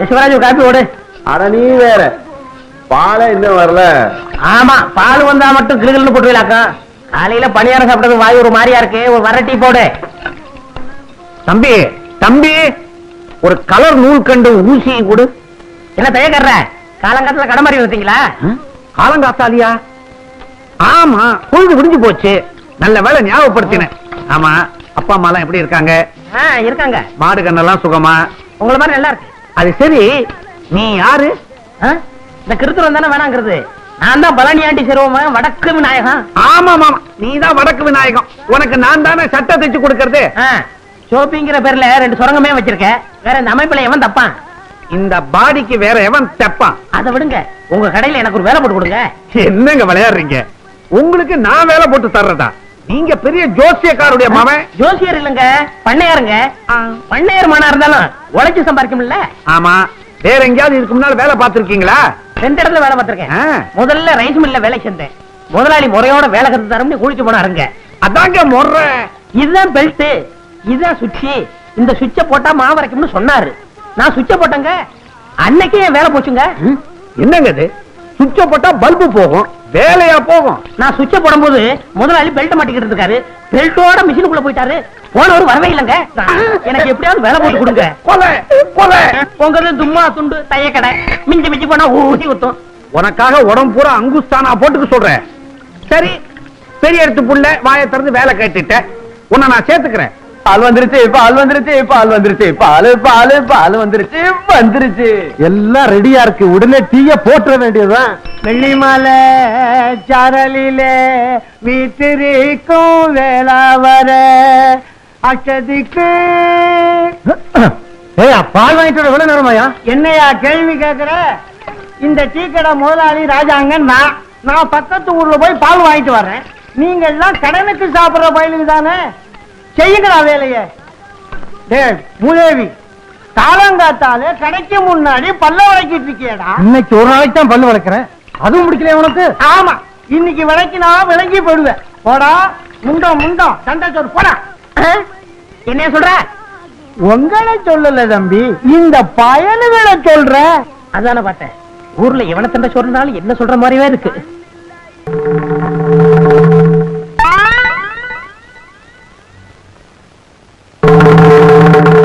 Yasuvaraj copy ஓடு. அட நீ வேற. பாலை இன்னும் வரல. ஆமா பால் வந்தா மட்டும் கிளுகிள்னு போட்டுவிலாக்கா காலையில பணியாரம் சாப்பிட்டது வாய் ஒரு மாதிரியா இருக்கு ஒரு வர டீ போடு. தம்பி தம்பி ஒரு கலர் நூல் கண்டு ஊசி கொடு. என்ன தயக்கற காலங்காத்துல கடை மாதிரி வந்தீங்களா காலங்காத்தாலியா? ஆமா பொழுது விடிஞ்சு போச்சு. நல்ல வேலை ஞாபகப்படுத்தினேன். ஆமா அப்பா அம்மா எல்லாம் எப்படி இருக்காங்க? இருக்காங்க. மாடு கண்ணெல்லாம் சுகமா? உங்கள மாதிரி நல்லா இருக்கு. அது சரி நீ யாரு? இந்த கிருத்துரம் தானே வேணாங்கிறது. நான் தான் பழனி ஆண்டி சிறுவமா வடக்கு விநாயகம் ஆமா ஆமா நீ தான் வடக்கு விநாயகம் உனக்கு நான் தானே சட்டை தைச்சு கொடுக்கறது? ஷோப்பிங்கிற பேர்ல ரெண்டு சுரங்கமே வச்சிருக்கேன் வேற இந்த அமைப்புல எவன் தப்பான்? இந்த பாடிக்கு வேற எவன் தப்பான்? அதை விடுங்க. உங்க கடையில எனக்கு ஒரு வேலை போட்டு கொடுங்க. என்னங்க விளையாடுறீங்க? உங்களுக்கு நான் வேலை போட்டு தர்றதா? நீங்க பெரிய ஜோசியக்காருடைய மகன் ஜோசியர் இல்லங்க பண்ணையாருங்க. பண்ணையார் மனா இருந்தாலும் உழைச்சு சம்பாதிக்கும்ல. ஆமா. வேற எங்கேயாவது இதுக்கு முன்னால வேலை பார்த்திருக்கீங்களா? ரெண்டு இடத்துல வேலை பார்த்திருக்கேன். முதல்ல ரைஸ் மில்ல வேலை செஞ்சேன் முதலாளி முறையோட வேலை கத்து தரம்னு குளிச்சு போனாருங்க. அதாங்க முறை. இதுதான் பெல்ட் இதுதான் சுவிட்ச். இந்த சுவிட்ச போட்டா மாவரைக்கும்னு சொன்னாரு. நான் சுவிட்ச போட்டேங்க. அன்னைக்கே வேலை போச்சுங்க. என்னங்க இது? சுவிட்ச போட்டா பல்பு போகும். வேலையா போகும். நான் சுவிட்ச போடும்போது முதலாளி பெல்ட் மாட்டிக்கிட்டு இருக்காரு பெல்ட்டோட மிஷினுக்குள்ள போயிட்டாரு. போனவர் வரவே இல்லைங்க. எனக்கு எப்படியாவது வேலை போட்டு கொடுங்க. கொலை கொலை. உங்க தும்மா துண்டு தையக்கடை மிஞ்சி மிஞ்சி போனா ஊசி ஊத்தும். உனக்காக உடம்பு பூரா அங்குஸ்தானா போட்டுக்க சொல்றேன். சரி பெரிய இடத்து புள்ள வாயை திறந்து வேலை கேட்டுட்ட. உன்னை நான் சேர்த்துக்கிறேன். பால் வந்துருச்சு பால் வந்துருச்சு பால் வந்துருச்சு. பால் பால் பால் வந்துருச்சு வந்துருச்சு. எல்லாம் ரெடியா இருக்கு. உடனே டீய போட்டுற வேண்டியதுதான். வெள்ளிமலை சாரலிலே வீட்டிற்கும் வேளா வர அச்சதிக்கு ஏய் பால் வாங்கிட்டு வர எவ்வளவு நேரமாயா? என்னையா கேள்வி கேக்குற? இந்த டீ கடை முதலாளி ராஜாங்க நான் நான் பக்கத்து ஊர்ல போய் பால் வாங்கிட்டு வர்றேன். நீங்க எல்லாம் கடனுக்கு சாப்பிடுற பயிலுக்கு தானே? செய்யுங்களா வேலைய. மூதேவி காலங்காத்தாலே கடைக்கு முன்னாடி பல்ல வளைக்கிட்டு இருக்கியடா. இன்னைக்கு ஒரு நாளைக்கு தான் பல்லு வளர்க்கிறேன். அதுவும் முடிக்கல உனக்கு? ஆமா இன்னைக்கு விளக்கினா விளங்கி போடுவேன் போடா முண்டம் முண்டம் சண்டை சொல் போடா. என்ன சொல்ற? உங்களை சொல்லல தம்பி இந்த பயலுகளை சொல்ற. அதான பார்த்தேன். ஊர்ல எவனை சண்டை சொல்றாலும் என்ன சொல்ற மாதிரியே இருக்கு.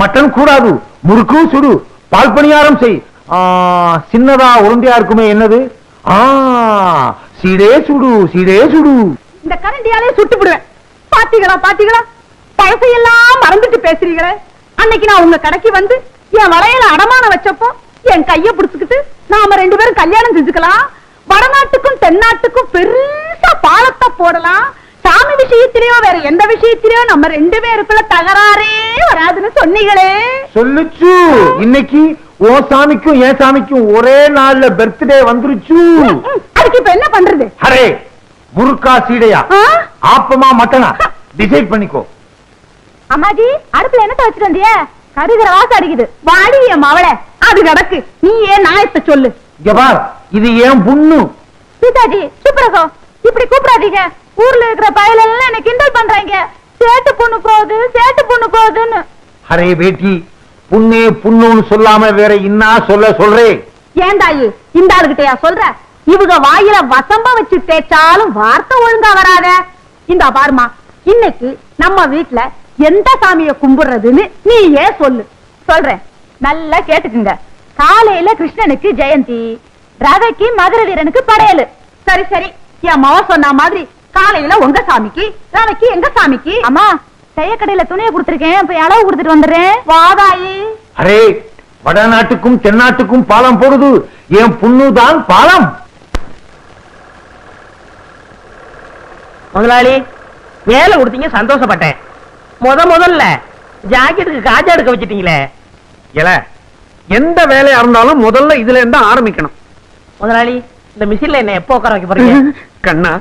மட்டன் கூடாது முறுக்கு சுடு பால் பணியாரம் செய் சின்னதா உருண்டையா இருக்குமே என்னது? ஆ சீடே சுடு சீடே சுடு. இந்த கரண்டியாலே சுட்டு விடுவேன் பாத்தீங்களா பாத்தீங்களா பழசையெல்லாம் மறந்துட்டு பேசுறீங்களே. அன்னைக்கு நான் உங்க கடைக்கு வந்து என் வளையல அடமானம் வச்சப்போ என் கைய புடிச்சுக்கிட்டு நாம ரெண்டு பேரும் கல்யாணம் செஞ்சுக்கலாம். வடநாட்டுக்கும் தென்னாட்டுக்கும் பெருசா பாலத்தை போடலாம். சாமி விஷயத்திலயோ வேற எந்த விஷயத்திலயோ நம்ம ரெண்டு பேருக்குள்ள தகராறே வராதுன்னு சொன்னீங்களே. சொல்லுச்சு. இன்னைக்கு ஓ சாமிக்கும் என் சாமிக்கும் ஒரே நாள்ல பர்த்டே வந்துருச்சு. அதுக்கு இப்ப என்ன பண்றது? அரே முறுக்கா சீடையா? ஆப்பமா மட்டனா? டிசைட் பண்ணிக்கோ. அம்மாஜி அடுப்புல என்ன வச்சுட்டு வந்திய? கருகிற வாசம் அடிக்குது. வாடி என் மவளை. அது கிடக்கு நீ ஏன் நாயத்தை சொல்லு. இது ஏன் புண்ணு. சீதாஜி சூப்பரகோ இப்படி கூப்பிடாதீங்க. ஊர்ல இருக்கிற பயல எல்லாம் என்ன கிண்டல் பண்றாங்க. சேட்டு பொண்ணு போகுது சேட்டு பொண்ணு போகுதுன்னு. அரே பேட்டி புண்ணே புண்ணுன்னு சொல்லாம வேற இன்னா சொல்ல சொல்றே? ஏன் தாயி இந்த ஆளுகிட்டயா சொல்ற? இவங்க வாயில வசம்ப வச்சு தேய்ச்சாலும் வார்த்தை ஒழுங்கா வராத. இந்த பாருமா இன்னைக்கு நம்ம வீட்ல எந்த சாமிய கும்பிடுறதுன்னு நீ ஏன் சொல்லு. சொல்றேன். நல்லா கேட்டுக்குங்க. காலையில கிருஷ்ணனுக்கு ஜெயந்தி ரவைக்கு மதுர வீரனுக்கு படையலு. சரி சரி. என் மாவ சொன்ன மாதிரி காலையில உங்க சாமிக்கு ரவைக்கு எங்க சாமிக்கு? அம்மா செய்யக்கடையில துணியை கொடுத்துருக்கேன். போய் அளவு கொடுத்துட்டு வந்துடுறேன். வாதாயி அரே வடநாட்டுக்கும் தென்னாட்டுக்கும் பாலம் போடுது. என் புண்ணுதான் பாலம். முதலாளி வேலை கொடுத்தீங்க சந்தோஷப்பட்டேன். முத முதல்ல ஜாக்கெட்டுக்கு காஜா எடுக்க வச்சிட்டீங்களே. எல எந்த வேலையா இருந்தாலும் முதல்ல இதுல இருந்தா ஆரம்பிக்கணும். முதலாளி இந்த மிஷின்ல என்ன எப்போ உட்கார வைக்க போறீங்க? கண்ணா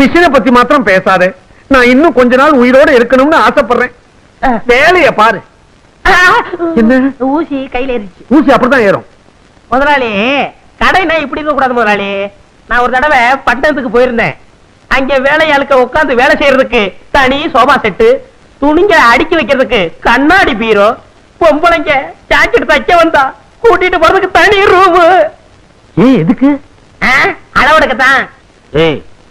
மிஷினை பத்தி மாத்திரம் பேசாதே. நான் இன்னும் கொஞ்ச நாள் உயிரோட இருக்கணும்னு ஆசைப்படுறேன். வேலைய பாரு. என்ன? ஊசி கையில ஏறிச்சு ஊசி அப்படிதான் ஏறும். முதலாளி கடைனா இப்படி இருக்க கூடாது முதலாளி. நான் ஒரு தடவை பட்டணத்துக்கு போயிருந்தேன். அங்க வேலையாளுக்க உட்கார்ந்து வேலை செய்யறதுக்கு தனி சோபா செட்டு துணிங்க அடுக்கி வைக்கிறதுக்கு கண்ணாடி பீரோ பொம்பளைங்க ஜாக்கெட் தைக்க வந்தா கூட்டிட்டு போறதுக்கு தனி ரூம் ஏய் எதுக்கு? அளவெடுக்கத்தான். ஏய்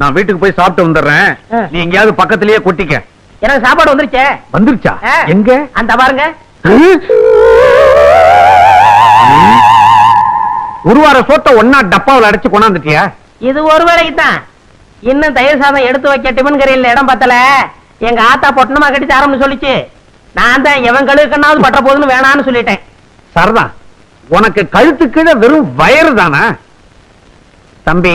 நான் வீட்டுக்கு போய் சாப்பிட்டு வந்துடுறேன். நீ எங்கேயாவது பக்கத்திலேயே கொட்டிக்க. எனக்கு சாப்பாடு வந்துருச்சே. வந்துருச்சா. எங்க? அந்த பாருங்க. ஒரு வார சோத்த ஒன்னா டப்பாவில் அடைச்சு கொண்டாந்துட்டியா? இது ஒரு வேலைக்கு தான் இன்னும் தயிர் சாதம் எடுத்து வைக்க கரையில் இடம் பத்தல. எங்க ஆத்தா பொட்டணமா கட்டி தரம்னு சொல்லிச்சு. நான் தான் எவன் கழுவுக்கண்ணாவது பட்ட போதுன்னு வேணான்னு சொல்லிட்டேன். சரிதான் உனக்கு கழுத்து கீழே வெறும் வயறு தானா? தம்பி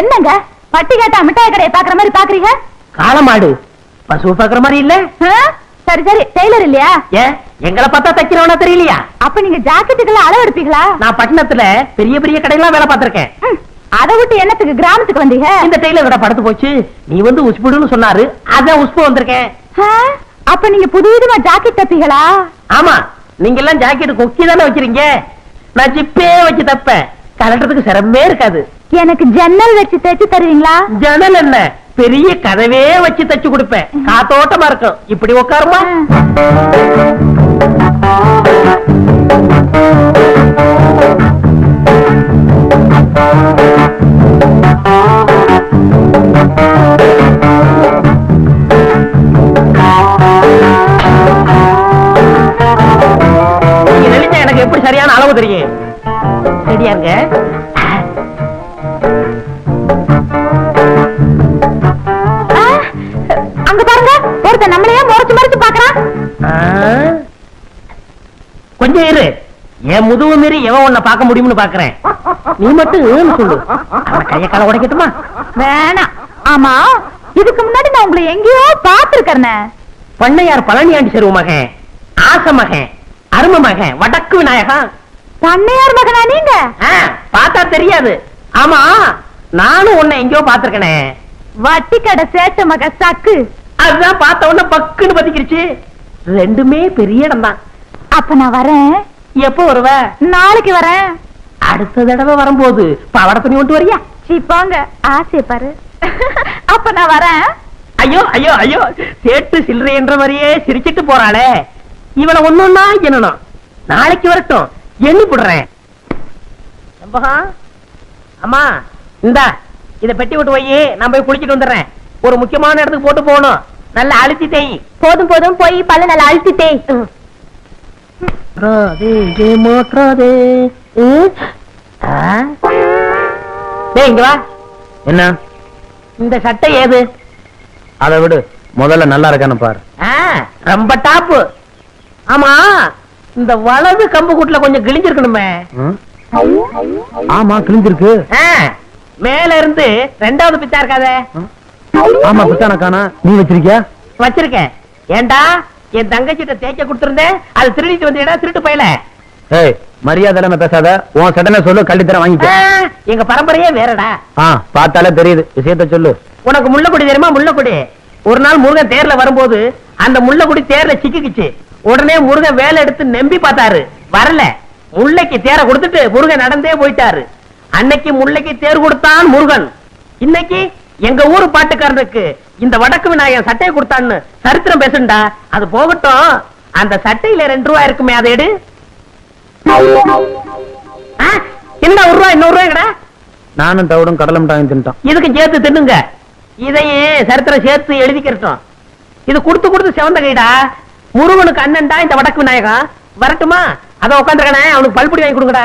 என்னங்க? பட்டி கேட்டா மிட்டாய் கடையை பாக்குற மாதிரி பாக்குறீங்க காளமாடு. பசு பாக்குற மாதிரி இல்ல? சரி சரி. டெய்லர் இல்லையா? எங்களை பார்த்தா தைக்கிறவனா தெரியலையா? அப்ப நீங்க ஜாக்கெட்டுக்கெல்லாம் அளவு எடுப்பீங்களா? நான் பட்டணத்துல பெரிய பெரிய கடையெல்லாம் வேலை பார்த்திருக்கேன். அதை விட்டு என்னத்துக்கு கிராமத்துக்கு வந்தீங்க? இந்த டெய்லர் கடை படுத்து போச்சு. நீ வந்து உஸ்புடுன்னு சொன்னாரு. அதான் உஸ்பு வந்திருக்கேன்? அப்ப நீங்க புதுவிதமா ஜாக்கெட் தப்பீங்களா? ஆமா. நீங்க எல்லாம் ஜாக்கெட் கொக்கி தானே வச்சிருங்க நான் ஜிப்பே வச்சு தப்பேன். கலட்டுறதுக்கு சிரமமே இருக்காது. எனக்கு ஜன்னல் வச்சு தைச்சு தருவீங்களா? ஜன்னல் என்ன? பெரிய கதவே வச்சு தச்சு கொடுப்பேன். காத்தோட்டமா இருக்கும். இப்படி உட்காருமா? என் முதுகு மீறி எவன் உன்னை பார்க்க முடியும்னு பாக்குறேன்? நீ மட்டும் ஏன்னு சொல்லு. அவன் கைய கால உடைக்கட்டுமா? வேணாம். ஆமா இதுக்கு முன்னாடி நான் உங்களை எங்கேயோ பாத்துருக்கேன் பண்ணையார் பழனியாண்டி செருவு மகன் ஆச மகன் அரும மகன் வடக்கு விநாயகன் பண்ணையார் மகனா நீங்க? பார்த்தா தெரியாது. ஆமா நானும் உன்னை எங்கேயோ பாத்திருக்கனே வட்டி கடை சேட்டு மக சக்கு. அதுதான் பார்த்த உடனே பக்குன்னு பத்திக்கிருச்சு. ரெண்டுமே பெரிய இடம் தான் அப்ப நான் வரேன். எப்போ வருவ? நாளைக்கு வரேன். அடுத்த தடவை வரும்போது பவட துணி விட்டு வரியா? சீ போங்க. ஆசை பாரு. அப்ப நான் வரேன். ஐயோ ஐயோ ஐயோ. சேட்டு சில்லறை என்ற மாதிரியே சிரிச்சிட்டு போறாளே. இவள ஒண்ணுன்னா என்னணும்? நாளைக்கு வரட்டும். எண்ணி போடுறேன். அம்மா இந்தா இத பெட்டி விட்டு போய் நான் போய் குளிச்சிட்டு வந்துடுறேன். ஒரு முக்கியமான இடத்துக்கு போட்டு போகணும். நல்லா அழுத்தி தேய் போதும் போதும். போய் பல்ல நல்லா அழுத்திட்டே மாற்றாதே ஏமாற்றாதே. இங்க வா. என்ன? இந்த சட்டை ஏது? அதை விடு. முதல்ல நல்லா இருக்கான்னு பாரு. ரொம்ப டாப்பு. ஆமா இந்த வலது கம்பு கூட்டுல கொஞ்சம் கிழிஞ்சிருக்கணுமே. ஆமா கிழிஞ்சிருக்கு. மேல இருந்து ரெண்டாவது பித்தா இருக்காதே. ஆமா பித்தான காணா நீ வச்சிருக்கியா? வச்சிருக்கேன். ஏண்டா? என் தங்கச்சிட்ட தேய்க்க கொடுத்திருந்தேன். அது திருடிட்டு வந்தீடா திருட்டு போயல. மரியாதை இல்லாம பேசாத. உன் சடனை சொல்லு கள்ளித்தரம் வாங்கிக்க. எங்க பரம்பரையே வேறடா. ஆ பார்த்தாலே தெரியுது. விஷயத்த சொல்லு. உனக்கு முள்ளக்குடி தெரியுமா? முள்ளக்குடி. ஒரு நாள் முருகன் தேர்ல வரும்போது அந்த முள்ளக்குடி தேர்ல சிக்கிக்குச்சு. உடனே முருகன் வேலை எடுத்து நம்பி பார்த்தாரு. வரல. முல்லைக்கு தேரை கொடுத்துட்டு முருகன் நடந்தே போயிட்டாரு. அன்னைக்கு முல்லைக்கு தேர் கொடுத்தான் முருகன். இன்னைக்கு எங்க ஊரு பாட்டுக்காரனுக்கு இந்த வடக்கு விநாயகன் சட்டையை கொடுத்தான்னு சரித்திரம் பேசுண்டா? அது போகட்டும். அந்த சட்டையில ரெண்டு ரூபாய் இருக்குமே அதை எடு. என்ன ஒரு ரூபாய் இன்னொரு ரூபாய்டா நானும் தவிடும் கடலை மிட்டாயும் தின்ட்டான். இதுக்கு சேர்த்து தின்னுங்க. இதையே சரித்திரம் சேர்த்து எழுதிக்கிறட்டும். இது கொடுத்து கொடுத்து செவந்த கைடா. முருகனுக்கு அண்ணன்டா இந்த வடக்கு விநாயகம். வரட்டுமா? அத உட்காந்துருக்கனே அவனுக்கு பல்புடி வாங்கி கொடுங்கடா.